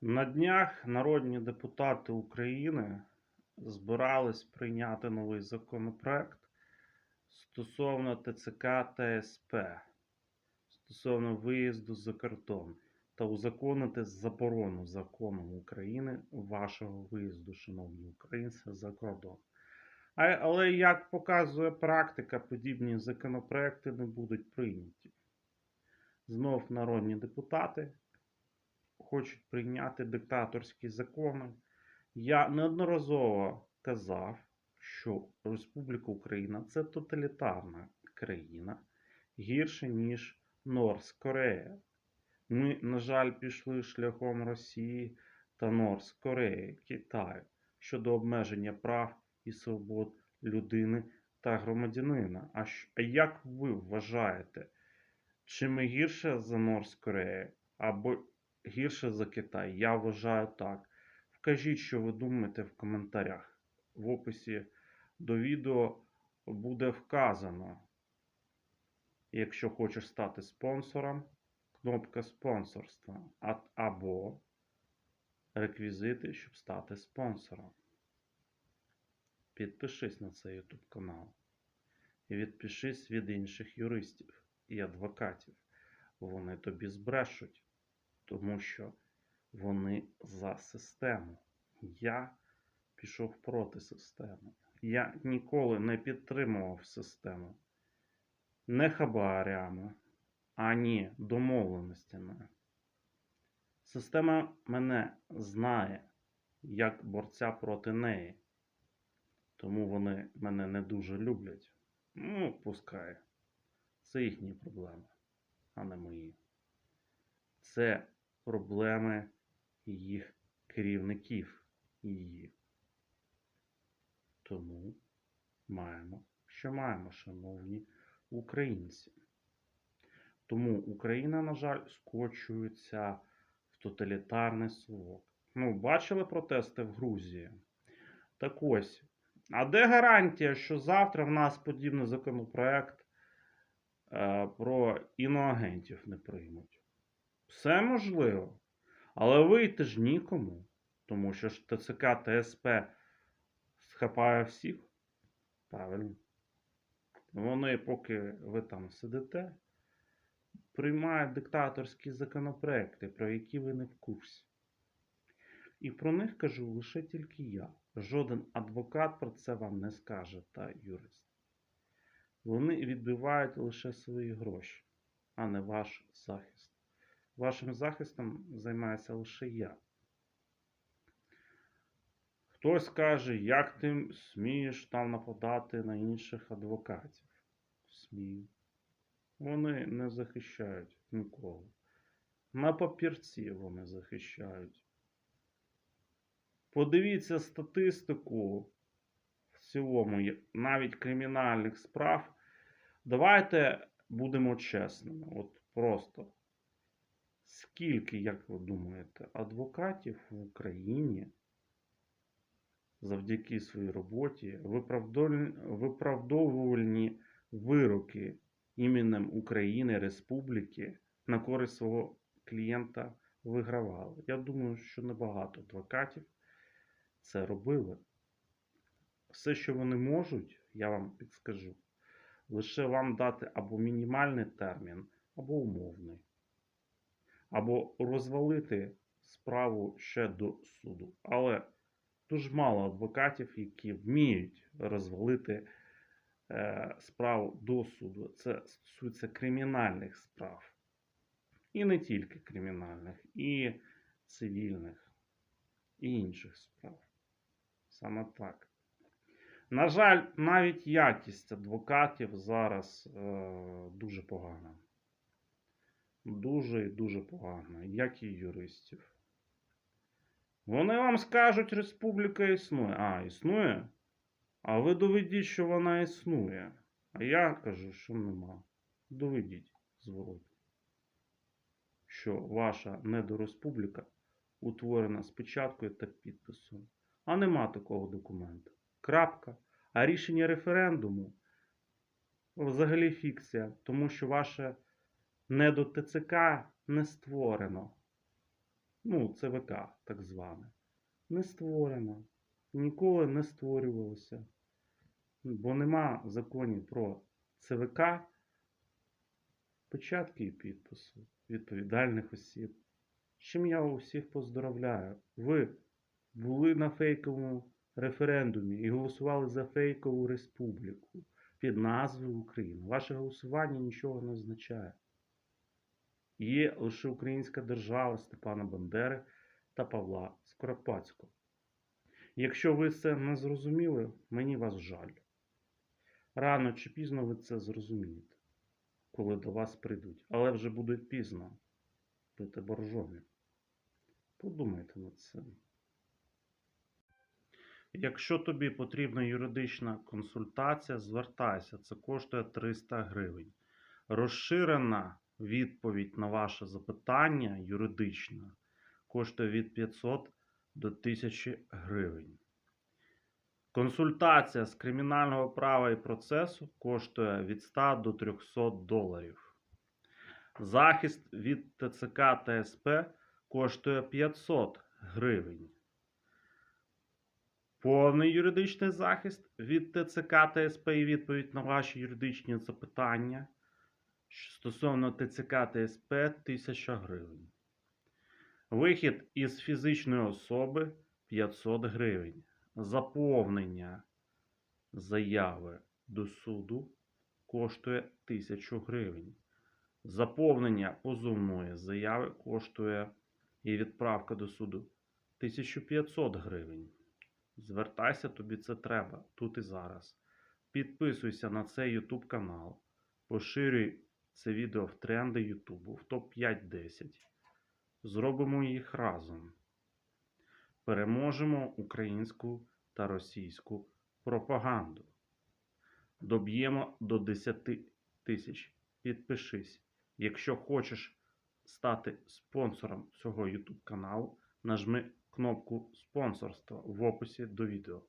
На днях народні депутати України збирались прийняти новий законопроект стосовно ТЦК та СП, стосовно виїзду за кордон та узаконити заборону законом України вашого виїзду, шановні українці, за кордон. Але як показує практика, подібні законопроекти не будуть прийняті. Знов народні депутати хочуть прийняти диктаторські закони. Я неодноразово казав, що Республіка Україна це тоталітарна країна гірше, ніж Норс Корея. Ми, на жаль, пішли шляхом Росії та Норс Кореї, Китаю щодо обмеження прав і свобод людини та громадянина. А, щ- а як ви вважаєте, чи ми гірше за Норс Корею або гірше за Китай? Я вважаю так. Вкажіть, що ви думаєте в коментарях. В описі до відео буде вказано. Якщо хочеш стати спонсором, кнопка спонсорства або реквізити, щоб стати спонсором. Підпишись на цей YouTube канал і відпишись від інших юристів і адвокатів. Вони тобі збрешуть, тому що вони за систему. Я пішов проти системи. Я ніколи не підтримував систему не хабарями, ані домовленостями. Система мене знає як борця проти неї, тому вони мене не дуже люблять. Ну, пускай. Це їхні проблеми, а не мої. Це проблеми їх керівників її. Тому маємо, що маємо, шановні українці. Тому Україна, на жаль, скочується в тоталітарний совок. Ну, бачили протести в Грузії? Так ось. А де гарантія, що завтра в нас подібний законопроект е, про іноагентів не приймуть? Все можливо. Але вийти ж нікому, тому що ж ТЦК та СП схапає всіх. Правильно. Вони, поки ви там сидите, приймають диктаторські законопроекти, про які ви не в курсі. І про них кажу лише тільки я. Жоден адвокат про це вам не скаже та юрист. Вони відбивають лише свої гроші, а не ваш захист. Вашим захистом займаюся лише я. Хтось каже, як ти смієш там нападати на інших адвокатів? Смію. Вони не захищають нікого. На папірці вони захищають. Подивіться статистику в цілому, навіть кримінальних справ. Давайте будемо чесними. От просто. Скільки, як ви думаєте, адвокатів в Україні завдяки своїй роботі виправдовувальні, вироки іменем України, Республіки на користь свого клієнта вигравали? Я думаю, що небагато адвокатів це робили. Все, що вони можуть, я вам підскажу. Лише вам дати або мінімальний термін, або умовний. Або розвалити справу ще до суду. Але дуже мало адвокатів, які вміють розвалити е, справу до суду. Це стосується кримінальних справ. І не тільки кримінальних, і цивільних, і інших справ. Саме так. На жаль, навіть якість адвокатів зараз е, дуже погана. Дуже і дуже погана, як і юристів. Вони вам скажуть, республіка існує. А, існує? А ви доведіть, що вона існує. А я кажу, що нема. Доведіть зворотно. Що ваша недореспубліка утворена з печаткою та підписом. А нема такого документа. Крапка. А рішення референдуму взагалі фікція, тому що ваше недо ТЦК не створено. ну, ЦВК так зване, не створено. Ніколи не створювалося. Бо нема законів про ЦВК, початки і підпису відповідальних осіб. З чим я усіх поздоровляю. Ви були на фейковому референдумі і голосували за фейкову республіку під назвою Україна. Ваше голосування нічого не означає. Є лише українська держава Степана Бандери та Павла Скоропадського. Якщо ви це не зрозуміли, мені вас жаль. Рано чи пізно ви це зрозумієте, коли до вас прийдуть, але вже буде пізно пити боржомі. Подумайте над цим. Якщо тобі потрібна юридична консультація, звертайся, це коштує 300 гривень. Розширена відповідь на ваше запитання юридична коштує від 500 до 1000 гривень. Консультація з кримінального права і процесу коштує від 100 до 300 доларів. Захист від ТЦК та СП коштує 500 гривень. Повний юридичний захист від ТЦК та СП і відповідь на ваші юридичні запитання стосовно ТЦК та СП 1000 гривень. Вихід із фізичної особи 500 гривень. Заповнення заяви до суду коштує 1000 гривень. Заповнення позовної заяви коштує і відправка до суду 1500 гривень. Звертайся, тобі це треба тут і зараз. Підписуйся на цей YouTube канал. Поширюй це відео в тренди YouTube, в топ-5-10. Зробимо їх разом. Переможемо українську та російську пропаганду. Доб'ємо до 10 тисяч. Підпишись. Якщо хочеш стати спонсором цього YouTube каналу, нажми кнопку спонсорства в описі до відео.